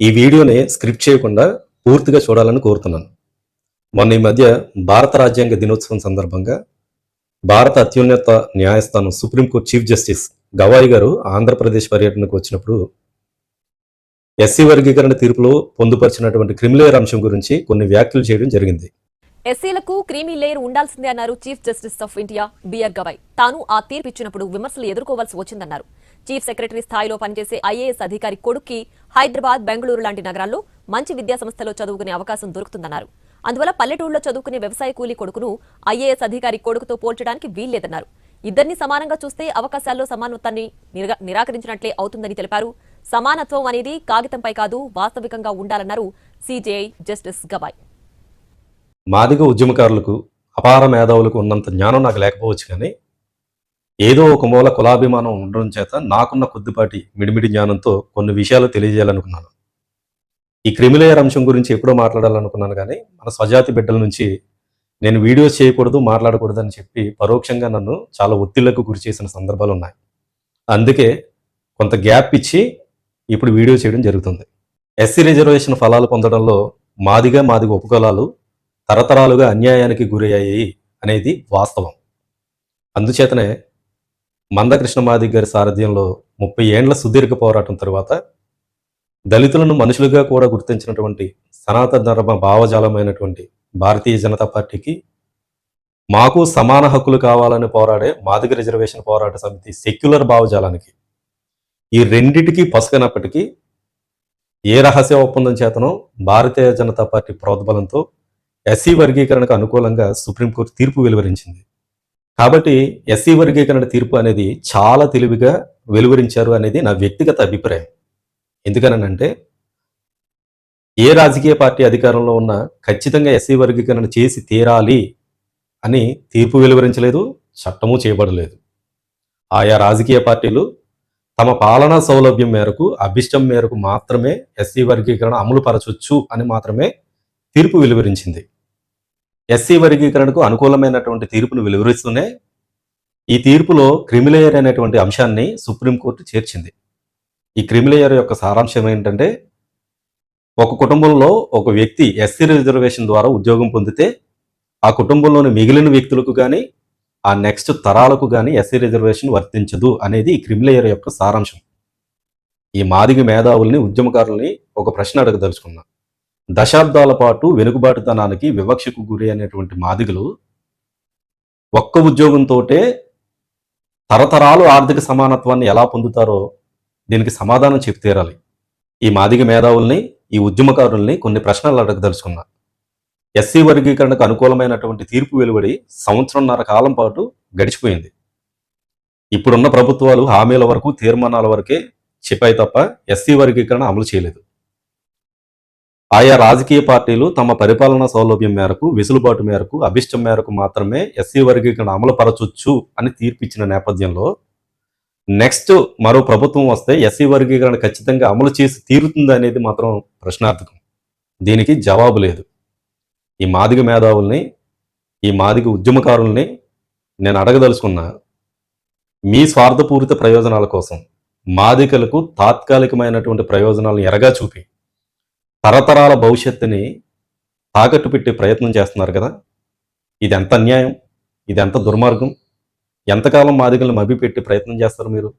ఈ వీడియోని స్క్రిప్ట్ చేయకుండా పూర్తిగా చూడాలని కోరుతున్నాను. మొన్న ఈ మధ్య భారత రాజ్యాంగ దినోత్సవం సందర్భంగా భారత అత్యున్నత న్యాయస్థానం సుప్రీంకోర్టు చీఫ్ జస్టిస్ గవాయి గారు ఆంధ్రప్రదేశ్ పర్యటనకు వచ్చినప్పుడు ఎస్సీ వర్గీకరణ తీర్పులో పొందుపరిచినటువంటి క్రిమిలేయర్ అంశం గురించి కొన్ని వ్యాఖ్యలు చేయడం జరిగింది. ఎస్సీలకు క్రీమీ లేయర్ ఉండాల్సిందే అన్నారు chief justice of India B R. తాను ఆ తీర్పు ఇచ్చినప్పుడు విమర్శలు ఎదుర్కోవాల్సి వచ్చిందన్నారు. చీఫ్ సెక్రటరీ స్థాయిలో పనిచేసే ఐఏఎస్ అధికారి కొడుక్కి హైదరాబాద్ బెంగళూరు లాంటి నగరాల్లో మంచి విద్యా సంస్థలో చదువుకునే అవకాశం దొరుకుతుందన్నారు. అందువల్ల పల్లెటూరులో చదువుకునే వ్యవసాయ కూలీ కొడుకును ఐఏఎస్ అధికారి కొడుకుతో పోల్చడానికి వీల్లేదన్నారు. ఇద్దరిని సమానంగా చూస్తే అవకాశాల్లో సమానత్వాన్ని నిరాకరించినట్లే అవుతుందని తెలిపారు. సమానత్వం అనేది కాగితంపై కాదు వాస్తవికంగా ఉండాలన్నారు సిజేఐ జస్టిస్ గవాయ్. మాదిగ ఉద్యమకారులకు అపార మేధావులకు ఉన్నంత జ్ఞానం నాకు లేకపోవచ్చు కానీ ఏదో ఒక మూల కులాభిమానం ఉండడం చేత నాకున్న కొద్దిపాటి మిడిమిడి జ్ఞానంతో కొన్ని విషయాలు తెలియజేయాలనుకున్నాను. ఈ క్రిమిలేయర్ అంశం గురించి ఎప్పుడో మాట్లాడాలనుకున్నాను కానీ మన స్వజాతి బిడ్డల నుంచి నేను వీడియోస్ చేయకూడదు మాట్లాడకూడదు అని చెప్పి పరోక్షంగా నన్ను చాలా ఒత్తిళ్ళకు గురి చేసిన సందర్భాలు ఉన్నాయి. అందుకే కొంత గ్యాప్ ఇచ్చి ఇప్పుడు వీడియో చేయడం జరుగుతుంది. ఎస్సీ రిజర్వేషన్ ఫలాలు పొందడంలో మాదిగా మాదిగ ఉపకులాలు తరతరాలుగా అన్యాయానికి గురయ్యాయి అనేది వాస్తవం. అందుచేతనే మందకృష్ణ మాదిగ్ గారి సారథ్యంలో ముప్పై ఏండ్ల సుదీర్ఘ పోరాటం తరువాత దళితులను మనుషులుగా కూడా గుర్తించినటువంటి సనాతన ధర్మ భావజాలమైనటువంటి భారతీయ జనతా పార్టీకి మాకు సమాన హక్కులు కావాలని పోరాడే మాదిగ రిజర్వేషన్ పోరాట సమితి సెక్యులర్ భావజాలానికి ఈ రెండిటికి పసుకనప్పటికీ ఏ రహస్య ఒప్పందం చేతనో భారతీయ జనతా పార్టీ ప్రోద్బలంతో ఎస్సీ వర్గీకరణకు అనుకూలంగా సుప్రీంకోర్టు తీర్పు వెలువరించింది. కాబట్టి ఎస్సీ వర్గీకరణ తీర్పు అనేది చాలా తెలివిగా వెలువరించారు అనేది నా వ్యక్తిగత అభిప్రాయం. ఎందుకనంటే ఏ రాజకీయ పార్టీ అధికారంలో ఉన్నా ఖచ్చితంగా ఎస్సీ వర్గీకరణ చేసి తీరాలి అని తీర్పు వెలువరించలేదు చట్టము చేయబడలేదు. ఆయా రాజకీయ పార్టీలు తమ పాలనా సౌలభ్యం మేరకు అభిష్టం మేరకు మాత్రమే ఎస్సీ వర్గీకరణ అమలు పరచొచ్చు అని మాత్రమే తీర్పు వెలువరించింది. ఎస్సీ వర్గీకరణకు అనుకూలమైనటువంటి తీర్పును వెలువరిస్తూనే ఈ తీర్పులో క్రిమిలేయర్ అనేటువంటి అంశాన్ని సుప్రీంకోర్టు చేర్చింది. ఈ క్రిమిలేయర్ యొక్క సారాంశం ఏంటంటే ఒక కుటుంబంలో ఒక వ్యక్తి ఎస్సీ రిజర్వేషన్ ద్వారా ఉద్యోగం పొందితే ఆ కుటుంబంలోని మిగిలిన వ్యక్తులకు కానీ ఆ నెక్స్ట్ తరాలకు కానీ ఎస్సీ రిజర్వేషన్ వర్తించదు అనేది ఈ క్రిమిలేయర్ యొక్క సారాంశం. ఈ మాదిగ మేధావుల్ని ఉద్యమకారుల్ని ఒక ప్రశ్న అడగదలుచుకున్నాను దశాబ్దాల పాటు వెనుకబాటుతనానికి వివక్షకు గురి అనేటువంటి మాదిగలు ఒక్క ఉద్యోగంతోటే తరతరాలు ఆర్థిక సమానత్వాన్ని ఎలా పొందుతారో దీనికి సమాధానం చెప్పి ఈ మాదిగ మేధావుల్ని ఈ ఉద్యమకారుల్ని కొన్ని ప్రశ్నలు అడగదలుచుకున్నా. ఎస్సీ వర్గీకరణకు అనుకూలమైనటువంటి తీర్పు వెలువడి సంవత్సరంన్నర కాలం పాటు గడిచిపోయింది. ఇప్పుడున్న ప్రభుత్వాలు హామీల వరకు తీర్మానాల వరకే చెప్పాయి తప్ప ఎస్సీ వర్గీకరణ అమలు చేయలేదు. ఆయా రాజకీయ పార్టీలు తమ పరిపాలనా సౌలభ్యం మేరకు వెసులుబాటు మేరకు అభిష్టం మేరకు మాత్రమే ఎస్సీ వర్గీకరణ అమలుపరచొచ్చు అని తీర్పిచ్చిన నేపథ్యంలో నెక్స్ట్ మరో ప్రభుత్వం వస్తే ఎస్సీ వర్గీకరణ ఖచ్చితంగా అమలు చేసి తీరుతుంది అనేది మాత్రం ప్రశ్నార్థకం. దీనికి జవాబు లేదు. ఈ మాదిగ మేధావుల్ని ఈ మాదిగ ఉద్యమకారుల్ని నేను అడగదలుచుకున్నా మీ స్వార్థపూరిత ప్రయోజనాల కోసం మాదికలకు తాత్కాలికమైనటువంటి ప్రయోజనాలను ఎరగా చూపి తరతరాల భవిష్యత్తుని తాకట్టు పెట్టే ప్రయత్నం చేస్తున్నారు కదా? ఇది ఎంత అన్యాయం? ఇది ఎంత దుర్మార్గం? ఎంతకాలం మాదిగలను మభ్యపెట్టి ప్రయత్నం చేస్తారు మీరు?